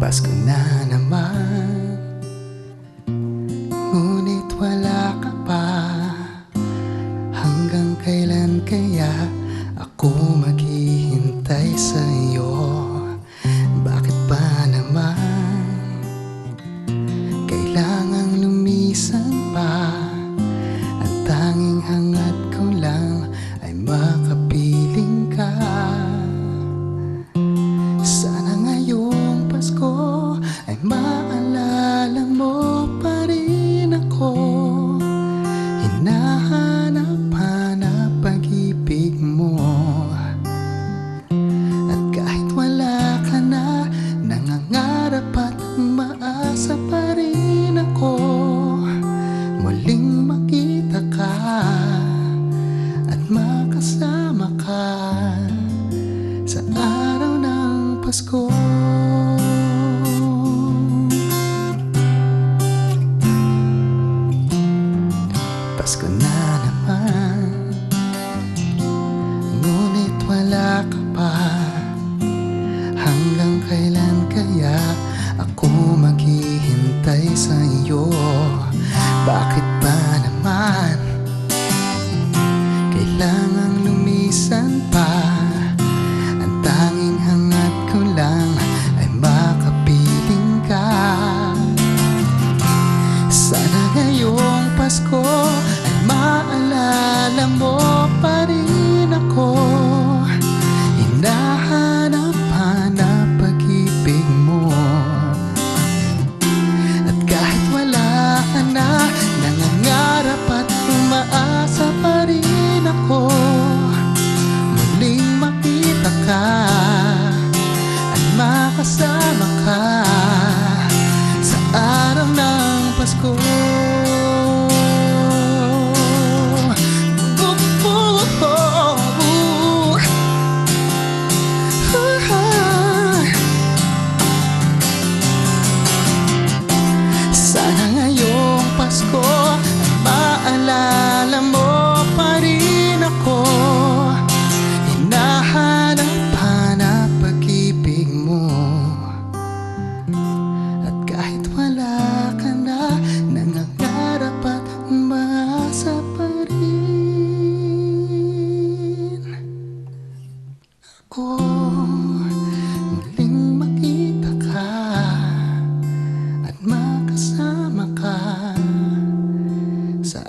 Pasko na naman Ngunit wala ka pa. Hanggang kailan kaya ako maghihintay sa'yo? na naman. Ngunit wala ka pa. Hanggang kailan kaya ako maghihintay sa iyo Bakit ba naman? Kailangang lumisan pa. Ang tanging hangat ko lang ay makapiling ka. Sana ngayong Pasko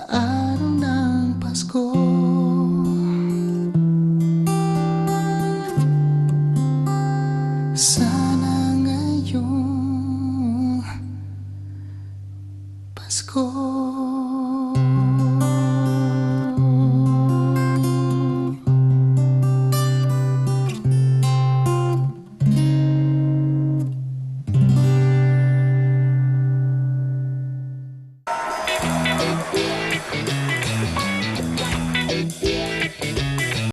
araw ng Pasko. Sa